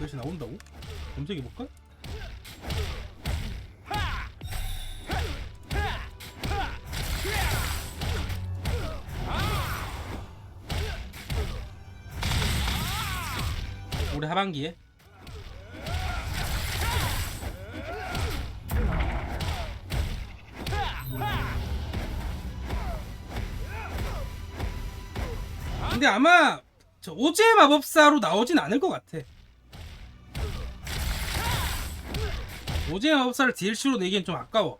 다시 나온다고? 검색해볼까? 올해 하반기에 근데 아마 저 오제 마법사로 나오진 않을 것 같아. 오제 마법사를 DLC로 내기엔 좀 아까워.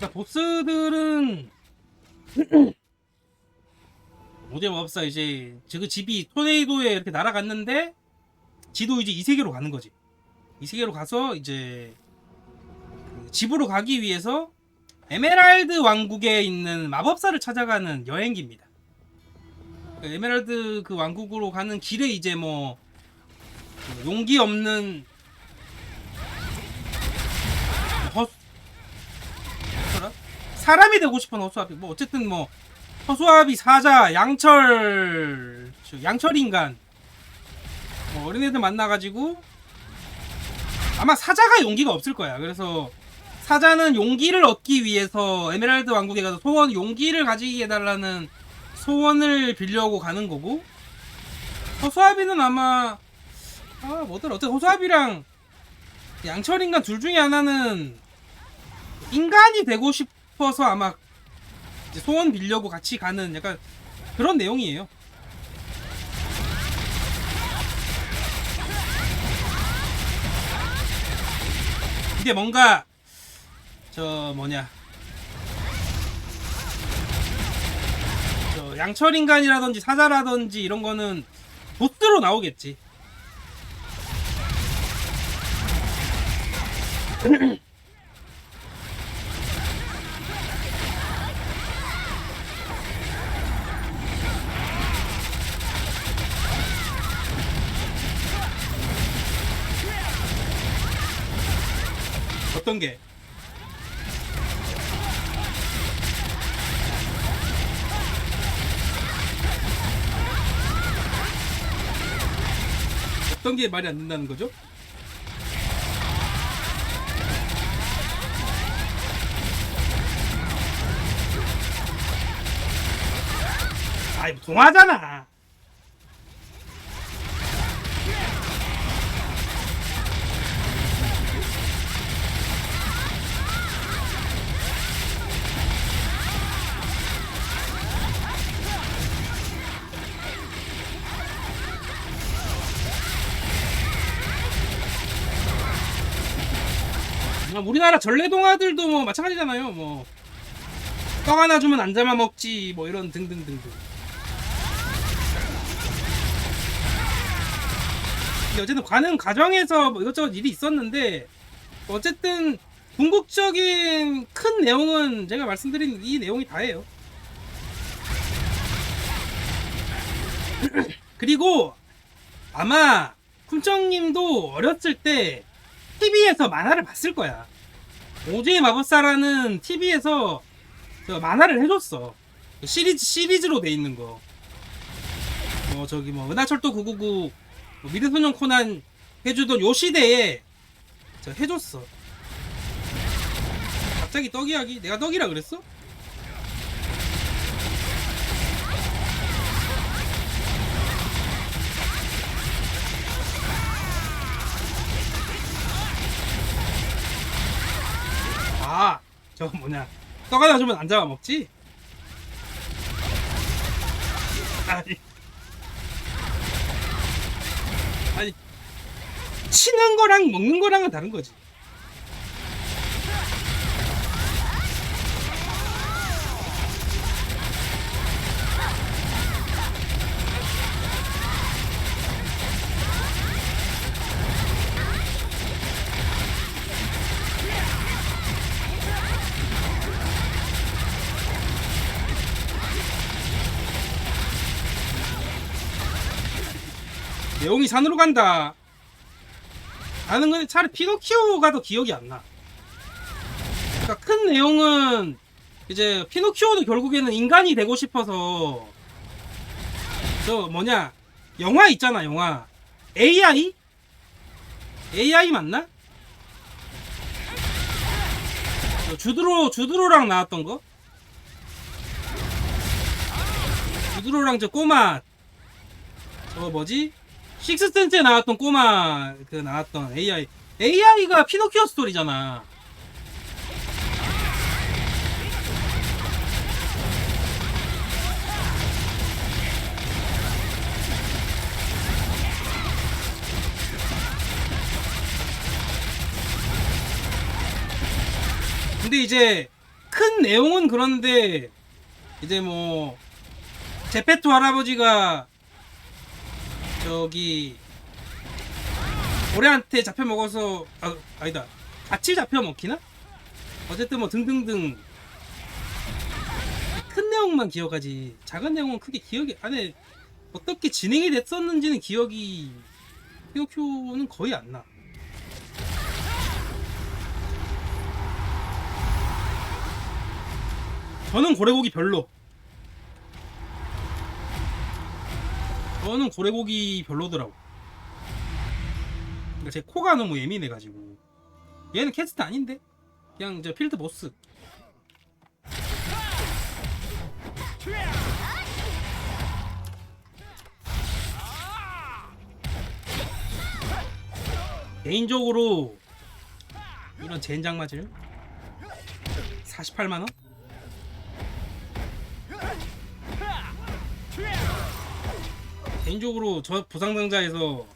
그러니까 보스들은 오제 마법사 이제 그 집이 토네이도에 이렇게 날아갔는데 지도 이제 이 세계로 가는 거지. 이 세계로 가서 이제 그 집으로 가기 위해서 에메랄드 왕국에 있는 마법사를 찾아가는 여행기입니다. 그 에메랄드 그 왕국으로 가는 길에 이제 뭐그 용기 없는? 사람이 되고 싶은 허수아비 뭐 어쨌든 뭐 허수아비 사자 양철 저 양철 인간. 뭐 어린애들 만나가지고 아마 사자가 용기가 없을 거야. 그래서 사자는 용기를 얻기 위해서 에메랄드 왕국에 가서 소원 용기를 가지게 해달라는 소원을 빌려고 가는 거고 허수아비는 아마 아 뭐더라. 어쨌든 허수아비랑 양철 인간 둘 중에 하나는 인간이 되고 싶 어서 아마 소원 빌려고 같이 가는 약간 그런 내용이에요. 이게 뭔가 저 뭐냐 저 양철 인간이라든지 사자라든지 이런 거는 보스로 나오겠지. 어떤 게? 어떤 게 말이 안 된다는 거죠? 아이 뭐 동화잖아. 아, 우리나라 전래동화들도 뭐 마찬가지잖아요. 뭐 떡 하나 주면 안 잡아 먹지 뭐 이런 등등등등. 어쨌든 가는 과정에서 뭐 이것저것 일이 있었는데 어쨌든 궁극적인 큰 내용은 제가 말씀드린 이 내용이 다예요. 그리고 아마 쿰정님도 어렸을 때 TV에서 만화를 봤을 거야. 오즈의 마법사라는 TV에서 만화를 해줬어. 시리즈 시리즈로 돼 있는 거. 뭐 저기 뭐 은하철도 999, 뭐 미드소년 코난 해주던 요 시대에 저 해줬어. 갑자기 떡 이야기? 내가 떡이라 그랬어? 아, 저 뭐냐. 떡 하나 주면 안 잡아 먹지? 아니. 아니. 치는 거랑 먹는 거랑은 다른 거지. 용이 산으로 간다. 라는 건 차라리 피노키오가 더 기억이 안 나. 그러니까 큰 내용은 이제 피노키오도 결국에는 인간이 되고 싶어서 저 뭐냐 영화 있잖아 영화 AI AI 맞나? 저 주드로 주드로랑 나왔던 거 주드로랑 저 꼬마 저 뭐지 식스센스에 나왔던 꼬마 그 나왔던 AI AI가 피노키오 스토리잖아. 근데 이제 큰 내용은 그런데 이제 뭐 제페토 할아버지가 저기 고래한테 잡혀 먹어서 아 아니다 같이 잡혀 먹히나? 어쨌든 뭐 등등등 큰 내용만 기억하지 작은 내용은 크게 기억이 안에 어떻게 진행이 됐었는지는 기억이 피노키오는 거의 안 나. 저는 고래고기 별로. 저는 고래고기 별로더라고. 그러니까 제 코가 너무 예민해가지고. 얘는 캐스트 아닌데? 그냥 저 필드 보스. 개인적으로 이런 젠장 맞을 48만 원? 개인적으로 저 부상 상자에서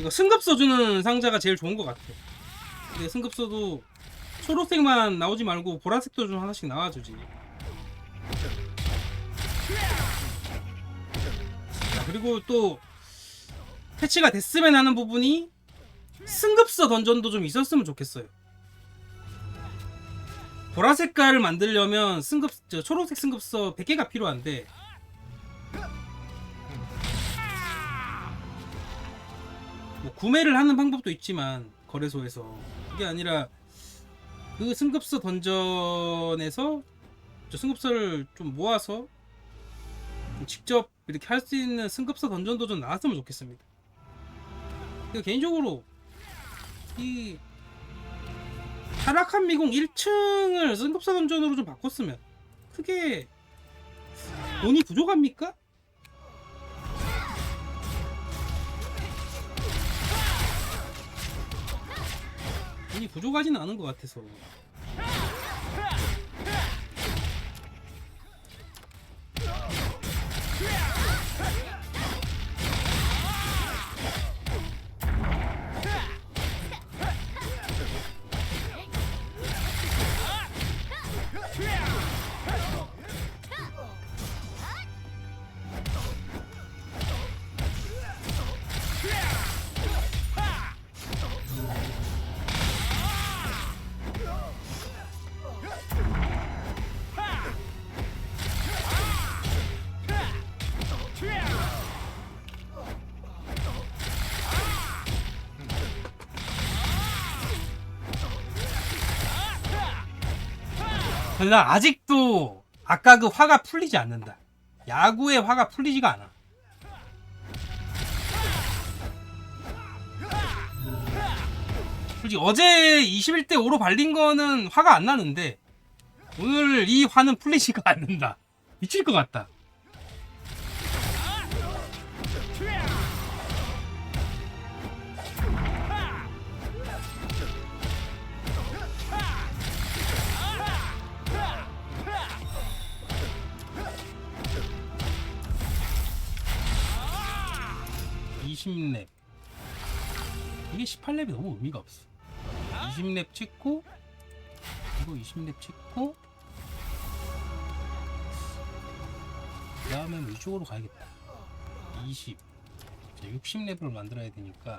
이거 승급서 주는 상자가 제일 좋은 것 같아. 근데 승급서도 초록색만 나오지 말고 보라색도 좀 하나씩 나와주지. 자, 그리고 또 패치가 됐으면 하는 부분이 승급서 던전도 좀 있었으면 좋겠어요. 보라 색깔을 만들려면 승급 저 초록색 승급서 100개가 필요한데 구매를 하는 방법도 있지만 거래소에서 그게 아니라 그 승급서 던전에서 저 승급서를 좀 모아서 좀 직접 이렇게 할 수 있는 승급서 던전도 좀 나왔으면 좋겠습니다. 그 개인적으로 이 타락한 미궁 1층을 승급서 던전으로 좀 바꿨으면 크게 돈이 부족합니까? 돈이 부족하지는 않은 것 같아서 그러나 아직도 아까 그 화가 풀리지 않는다. 야구의 화가 풀리지가 않아. 솔직히 어제 21대 5로 발린 거는 화가 안 나는데 오늘 이 화는 풀리지가 않는다. 미칠 것 같다. 20렙. 이게 18렙이 너무 의미가 없어. 20렙 찍고 이거 20렙 찍고 그 다음에 이쪽으로 가야겠다. 20 60렙을 만들어야 되니까